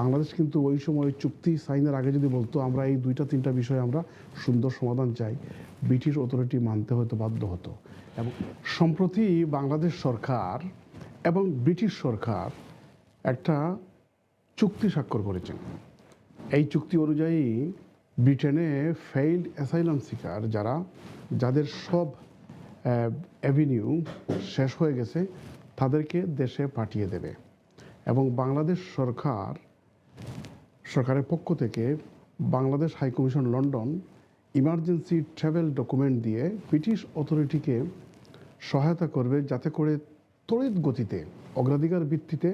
বাংলাদেশ কিন্তু ওই সময় চুক্তি সাইনের আগে যদি বলতো, আমরা এই দুইটা, তিনটা বিষয়ে আমরা সুন্দর সমাধান চাই। ব্রিটিশ অথরিটি মানতে হয়তো বাধ্য হতো। এবং সম্প্রতি বাংলাদেশ সরকার এবং ব্রিটিশ সরকার একটা চুক্তি স্বাক্ষর করেছেন এই চুক্তি অনুযায়ী ব্রিটেনে ফেইল্ড অ্যাসাইলাম সিকার যারা, যাদের সব অ্যাভিনিউ শেষ হয়ে গেছে, তাদেরকে দেশে পাঠিয়ে দেবে। এবং বাংলাদেশ সরকার সরকারের পক্ষ থেকে Bangladesh high commission London emergency travel document দিয়ে ব্রিটিশ অথরিটিকে সহায়তা করবে যাতে করে তড়িৎ গতিতে, অগ্রাধিকার ভিত্তিতে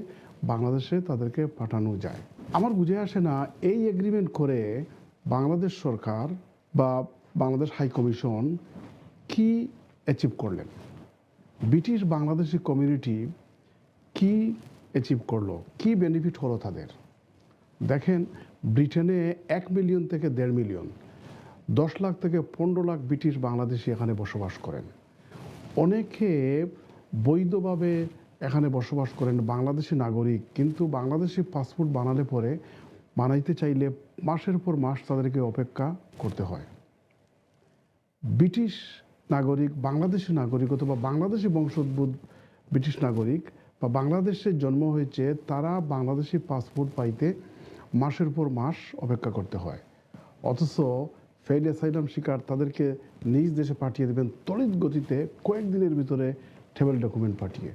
বাংলাদেশে তাদেরকে পাঠানো যায়। আমার বুঝে আসে না এই এগ্রিমেন্ট করে বাংলাদেশ সরকার বা বাংলাদেশ হাইকমিশন কি অ্যাচিভ করলেন? ব্রিটিশ বাংলাদেশি কমিউনিটি কি অ্যাচিভ করল? কি বেনিফিট হলো তাদের? দেখেন, ব্রিটেনে এক মিলিয়ন থেকে দেড় মিলিয়ন, দশ লাখ থেকে পনেরো লাখ ব্রিটিশ বাংলাদেশি এখানে বসবাস করেন। অনেকে বৈধভাবে এখানে বসবাস করেন, বাংলাদেশি নাগরিক, কিন্তু বাংলাদেশি পাসপোর্ট বানালে পরে বানাইতে চাইলে মাসের পর মাস তাদেরকে অপেক্ষা করতে হয়। ব্রিটিশ নাগরিক, বাংলাদেশি নাগরিক অথবা বাংলাদেশি বংশোদ্ভূত ব্রিটিশ নাগরিক বা বাংলাদেশে জন্ম হয়েছে, তারা বাংলাদেশি পাসপোর্ট পাইতে মাসের পর মাস অপেক্ষা করতে হয়। অথচ ফেইল অ্যাসাইলাম শিকার তাদেরকে নিজ দেশে পাঠিয়ে দেবেন, তড়িৎ গতিতে কয়েকদিনের ভিতরে ট্রাভেল ডকুমেন্ট পাঠিয়ে।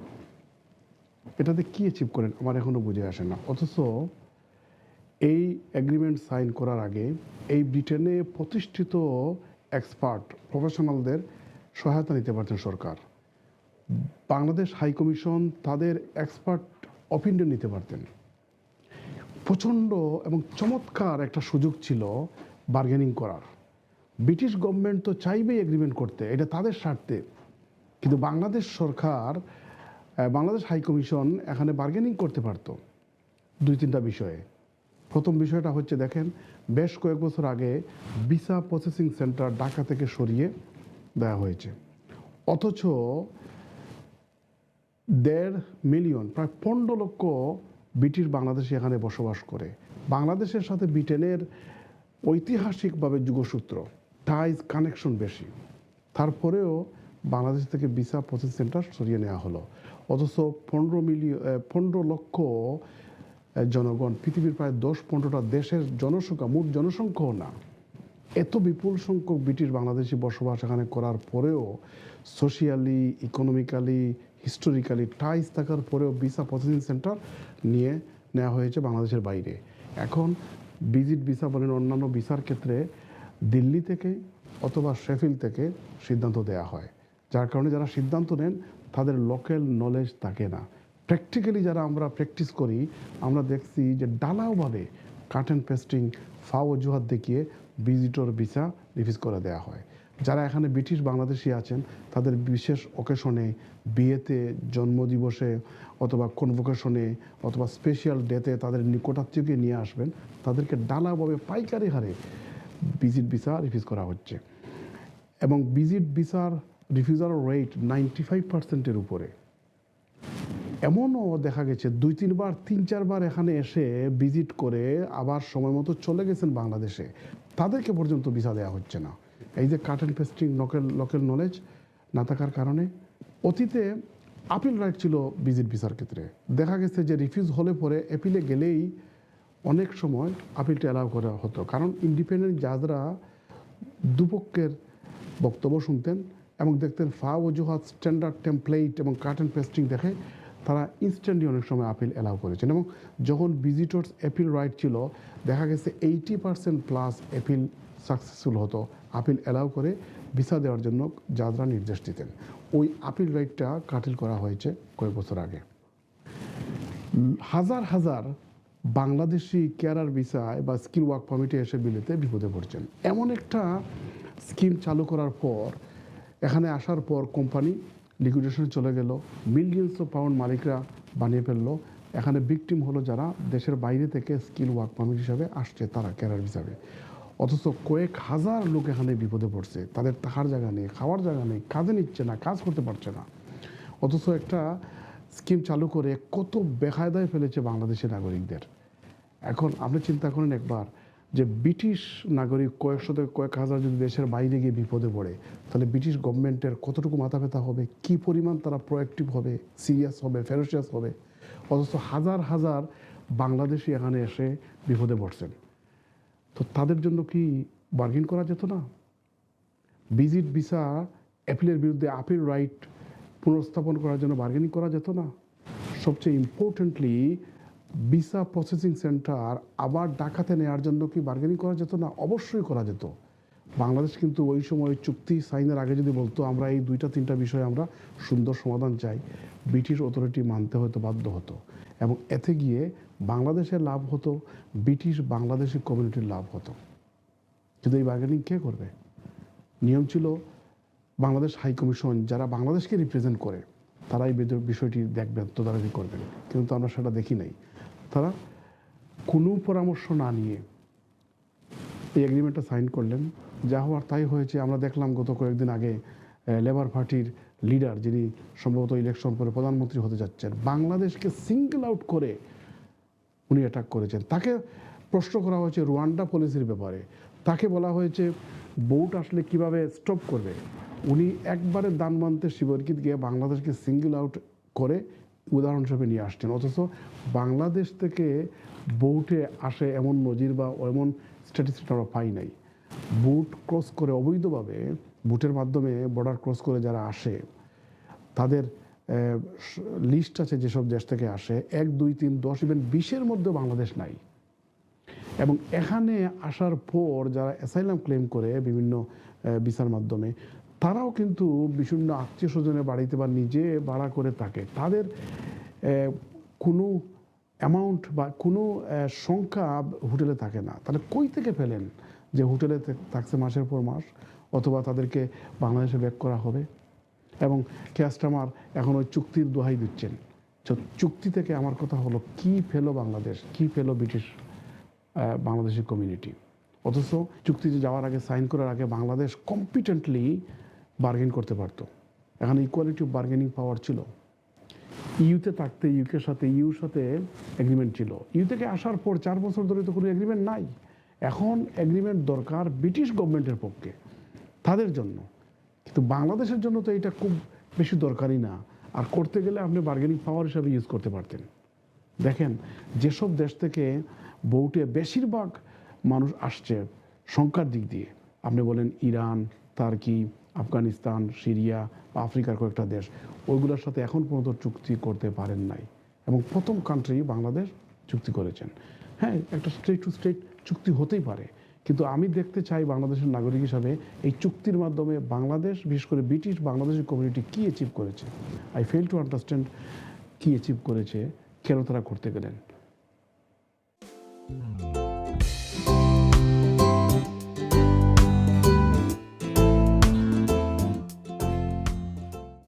এটাতে কী অ্যাচিভ করেন আমার এখনও বুঝে আসে না। অথচ এই এগ্রিমেন্ট সাইন করার আগে এই ব্রিটেনে প্রতিষ্ঠিত এক্সপার্ট প্রফেশনালদের সহায়তা নিতে পারতেন সরকার। বাংলাদেশ হাই কমিশন তাদের এক্সপার্ট অপিনিয়ন নিতে পারতেন। প্রচণ্ড এবং চমৎকার একটা সুযোগ ছিল বার্গেনিং করার। ব্রিটিশ গভর্নমেন্ট তো চাইবেই এগ্রিমেন্ট করতে, এটা তাদের স্বার্থে। কিন্তু বাংলাদেশ সরকার বাংলাদেশ হাই কমিশন এখানে বার্গেনিং করতে পারতো, দুই তিনটা বিষয়ে। প্রথম বিষয়টা হচ্ছে, দেখেন, বেশ কয়েক বছর আগে ভিসা প্রসেসিং সেন্টার ঢাকা থেকে সরিয়ে দেওয়া হয়েছে। অথচ দেড় মিলিয়ন প্রায় পনেরো লক্ষ ব্রিটিশ বাংলাদেশে এখানে বসবাস করে। বাংলাদেশের সাথে ব্রিটেনের ঐতিহাসিকভাবে যুগসূত্র টাইজ কানেকশন বেশি। তারপরেও বাংলাদেশ থেকে ভিসা প্রসেস সেন্টার সরিয়ে নেওয়া হলো। অথচ পনেরো মিলিয়ন পনেরো লক্ষ জনগণ, পৃথিবীর প্রায় দশ পনেরোটা দেশের জনসংখ্যা, মোট জনসংখ্যাও না। এত বিপুল সংখ্যক ব্রিটিশ বাংলাদেশি বসবাস এখানে করার পরেও সোশিয়ালি ইকোনমিক্যালি হিস্টোরিক্যালি টাইস থাকার পরেও ভিসা প্রসেসিং সেন্টার নিয়ে নেওয়া হয়েছে বাংলাদেশের বাইরে। এখন ভিজিট ভিসা বলেন অন্যান্য ভিসার ক্ষেত্রে দিল্লি থেকে অথবা শেফিল থেকে সিদ্ধান্ত দেওয়া হয়। যার কারণে যারা সিদ্ধান্ত নেন, তাদের লোকাল নলেজ থাকে না। প্র্যাকটিক্যালি যারা আমরা প্র্যাকটিস করি, আমরা দেখছি যে ডালাওভাবে কাট অ্যান্ড পেস্টিং ফাও অজুহাত দেখিয়ে ভিজিটর ভিসা রিফিজ করে দেওয়া হয়। যারা এখানে ব্রিটিশ বাংলাদেশি আছেন, তাদের বিশেষ অকেশনে বিয়েতে, জন্মদিবসে অথবা কনভোকেশনে অথবা স্পেশাল ডেতে তাদের নিকটাত্মীয়কে নিয়ে আসবেন, তাদেরকে ডালাভাবে পাইকারি হারে ভিজিট ভিসা রিফিজ করা হচ্ছে। এবং ভিজিট ভিসার রিফিউজাল রেট নাইনটি ফাইভ পার্সেন্টের উপরে। এমনও দেখা গেছে, দুই, তিনবার, তিন, চারবার এখানে এসে ভিজিট করে আবার সময় মতো চলে গেছেন বাংলাদেশে। তাদেরকে পর্যন্ত ভিসা দেওয়া হচ্ছে না। এই যে cut and pasting local local knowledge না থাকার কারণে অতীতে আপিল রাইট ছিল ভিজিট ভিসার ক্ষেত্রে। দেখা গেছে যে রিফিউজ হলে পরে অ্যাপিলে গেলেই অনেক সময় আপিলটা অ্যালাউ করা হতো। কারণ ইন্ডিপেন্ডেন্ট জাজরা দুপক্ষের বক্তব্য শুনতেন এবং দেখতেন, ফা, অজুহাত স্ট্যান্ডার্ড টেমপ্লেট এবং কাট অ্যান্ড পেস্টিং দেখে তারা ইনস্ট্যান্টলি অনেক সময় আপিল অ্যালাউ করেছেন এবং যখন ভিজিটর্স অ্যাপিল রাইট ছিল, দেখা গেছে eighty percent plus appeal successful হতো আপিল অ্যালাউ করে ভিসা দেওয়ার জন্য জাজরা নির্দেশ দিতেন। ওই আপিল রাইটটা কাটিল করা হয়েছে কয়েক বছর আগে। হাজার হাজার বাংলাদেশি কেয়ারার ভিসায় বা স্কিল ওয়ার্ক পারমিটে এসে বিলেতে বিপদে পড়ছেন। এমন একটা স্কিম চালু করার পর, এখানে আসার পর কোম্পানি লিকুইডেশনে চলে গেল। মিলিয়ন্স অফ পাউন্ড মালিকরা বানিয়ে ফেলল। এখানে ভিকটিম হলো যারা দেশের বাইরে থেকে স্কিল ওয়ার্ক পারমিট হিসাবে আসছে, তারা ক্যারার হিসাবে। অথচ কয়েক হাজার লোক এখানে বিপদে পড়ছে। তাদের থাকার জায়গা নেই, খাওয়ার জায়গা নেই, কাজে নিচ্ছে না, কাজ করতে পারছে না। অথচ একটা স্কিম চালু করে কত বেকায়দায় ফেলেছে বাংলাদেশের নাগরিকদের। এখন আপনি চিন্তা করেন একবার যে ব্রিটিশ নাগরিক কয়েক শত কয়েক হাজার যদি দেশের বাইরে গিয়ে বিপদে পড়ে, তাহলে ব্রিটিশ গভর্নমেন্টের কতটুকু মাথা ব্যথা হবে? কি পরিমাণ তারা প্রোয়াক্টিভ হবে? সিরিয়াস হবে? ফেরোসিয়াস হবে? অথচ হাজার হাজার বাংলাদেশি এখানে এসে বিপদে পড়ছেন। তো তাদের জন্য কি বার্গেন করা যেত না? ভিজিট ভিসা অ্যাপিলের বিরুদ্ধে আপিল রাইট পুনর্স্থাপন করার জন্য বার্গেনিং করা যেত না? সবচেয়ে ইম্পর্টেন্টলি ভিসা প্রসেসিং সেন্টার আবার ডাকাতে নেওয়ার জন্য কি বার্গেনিং করা যেত না? অবশ্যই করা যেত। বাংলাদেশ কিন্তু ওই সময় চুক্তি সাইনের আগে যদি বলতো, আমরা এই দুইটা, তিনটা বিষয়ে আমরা সুন্দর সমাধান চাই। ব্রিটিশ অথরিটি মানতে হয়তো বাধ্য হতো। এবং এতে গিয়ে বাংলাদেশের লাভ হতো, ব্রিটিশ বাংলাদেশি কমিউনিটির লাভ হতো। কিন্তু এই বার্গেনিং কে করবে? নিয়ম ছিল বাংলাদেশ হাই কমিশন যারা বাংলাদেশকে রিপ্রেজেন্ট করে তারা এই বিষয়টি দেখবেন তদারকি করবেন কিন্তু আমরা সেটা দেখি নাই। তারা কোনো পরামর্শ না নিয়ে এই এগ্রিমেন্টটা সাইন করলেন। যা হওয়ার তাই হয়েছে, আমরা দেখলাম গত কয়েকদিন আগে লেবার পার্টির লিডার যিনি সম্ভবত ইলেকশন পরে প্রধানমন্ত্রী হতে যাচ্ছেন, বাংলাদেশকে সিঙ্গেল আউট করে উনি অ্যাটাক করেছেন। তাকে প্রশ্ন করা হয়েছে রুয়ান্ডা পলিসির ব্যাপারে। তাকে বলা হয়েছে বোট আসলে কীভাবে স্টপ করবে? উনি একবারে দান মানতে শিবরকিত গিয়ে বাংলাদেশকে সিঙ্গেল আউট করে উদাহরণ হিসেবে নিয়ে আসছেন। অথচ বাংলাদেশ থেকে বোটে আসে এমন নজির বা এমন স্ট্যাটিস্টিক আমরা পাই নাই। বুট ক্রস করে অবৈধভাবে বুটের মাধ্যমে বর্ডার ক্রস করে যারা আসে, তাদের লিস্ট আছে যেসব দেশ থেকে আসে। এক, দুই, তিন, দশ ইভেন বিশের মধ্যে বাংলাদেশ নাই। এবং এখানে আসার পর যারা অ্যাসাইলাম ক্লেম করে বিভিন্ন ভিসার মাধ্যমে তারাও কিন্তু বিভিন্ন আত্মীয় স্বজনের বাড়িতে বা নিজে ভাড়া করে থাকে। তাদের কোনো অ্যামাউন্ট বা কোনো সংখ্যা হোটেলে থাকে না। তাহলে কই থেকে ফেলেন যে হোটেলে থাকছে মাসের পর মাস অথবা তাদেরকে বাংলাদেশে ব্যাক করা হবে? এবং কাস্টমার এখন ওই চুক্তির দোহাই দিচ্ছেন। চুক্তি থেকে আমার কথা হলো কি ফেলো বাংলাদেশ? কি ফেলো ব্রিটিশ আহ, বাংলাদেশি কমিউনিটি অথচ চুক্তিতে যাওয়ার আগে সাইন করার আগে বাংলাদেশ কম্পিটেন্টলি বার্গেন করতে পারতো। এখানে ইকুয়ালিটি অফ বার্গেনিং পাওয়ার ছিল। ইউতে থাকতে ইউকের সাথে ইউর সাথে এগ্রিমেন্ট ছিল। ইউ থেকে আসার পর চার বছর ধরে তো কোনো এগ্রিমেন্ট নাই। এখন এগ্রিমেন্ট দরকার ব্রিটিশ গভর্নমেন্টের পক্ষে, তাদের জন্য। কিন্তু বাংলাদেশের জন্য তো এটা খুব বেশি দরকারি না। আর করতে গেলে আপনি বার্গেনিং পাওয়ার হিসাবে ইউজ করতে পারতেন। দেখেন, যেসব দেশ থেকে বউটে বেশিরভাগ মানুষ আসছে, সংখ্যার দিক দিয়ে। আপনি বলেন ইরান, তার্কি আফগানিস্তান, সিরিয়া বা আফ্রিকার কয়েকটা দেশ, ওইগুলোর সাথে এখন পর্যন্ত চুক্তি করতে পারেন নাই। এবং প্রথম কান্ট্রি বাংলাদেশ চুক্তি করেছেন। হ্যাঁ একটা স্টেট টু স্টেট চুক্তি হতেই পারে। কিন্তু আমি দেখতে চাই বাংলাদেশের নাগরিক হিসাবে এই চুক্তির মাধ্যমে বাংলাদেশ, বিশেষ করে ব্রিটিশ বাংলাদেশের কমিউনিটি কী অ্যাচিভ করেছে? আই ফেল টু আন্ডারস্ট্যান্ড কী অ্যাচিভ করেছে? কেন তারা করতে গেলেন?